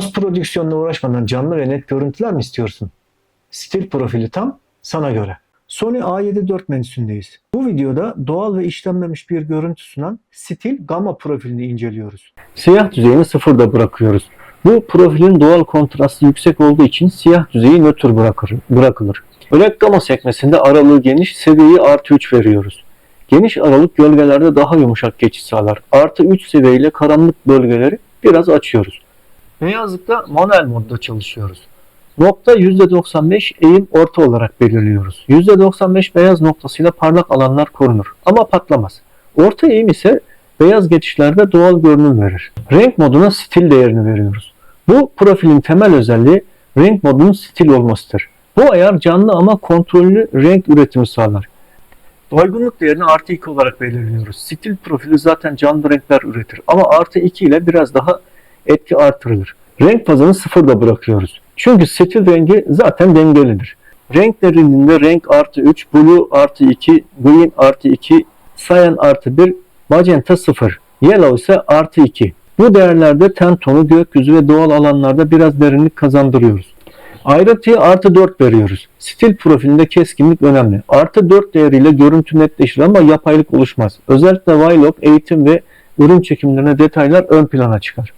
Post prodüksiyonla uğraşmadan canlı ve net görüntüler mi istiyorsun? Stil profili tam sana göre. Sony A7 IV menüsündeyiz. Bu videoda doğal ve işlenmemiş bir görüntü sunan stil gamma profilini inceliyoruz. Siyah düzeyini sıfırda bırakıyoruz. Bu profilin doğal kontrastı yüksek olduğu için siyah düzeyi nötr bırakır, bırakılır. Örnek gamma sekmesinde aralığı geniş, seviyeyi artı 3 veriyoruz. Geniş aralık gölgelerde daha yumuşak geçiş sağlar. Artı 3 seviyeyle karanlık bölgeleri biraz açıyoruz. Beyazlıkta manuel modda çalışıyoruz. Nokta %95 eğim orta olarak belirliyoruz. %95 beyaz noktasıyla parlak alanlar korunur ama patlamaz. Orta eğim ise beyaz geçişlerde doğal görünüm verir. Renk moduna stil değerini veriyoruz. Bu profilin temel özelliği renk modunun stil olmasıdır. Bu ayar canlı ama kontrollü renk üretimi sağlar. Doygunluk değerini artı 2 olarak belirliyoruz. Stil profili zaten canlı renkler üretir ama artı 2 ile biraz daha etki artırılır. Renk fazını sıfırda bırakıyoruz. Çünkü stil rengi zaten dengelidir. Renk derinliğinde renk artı 3, blue artı 2, green artı 2, cyan artı 1, magenta 0, yellow ise artı 2. Bu değerlerde ten tonu, gökyüzü ve doğal alanlarda biraz derinlik kazandırıyoruz. Ayrıntıya artı 4 veriyoruz. Stil profilinde keskinlik önemli. Artı 4 değeriyle görüntü netleşir ama yapaylık oluşmaz. Özellikle vlog, eğitim ve ürün çekimlerine detaylar ön plana çıkar.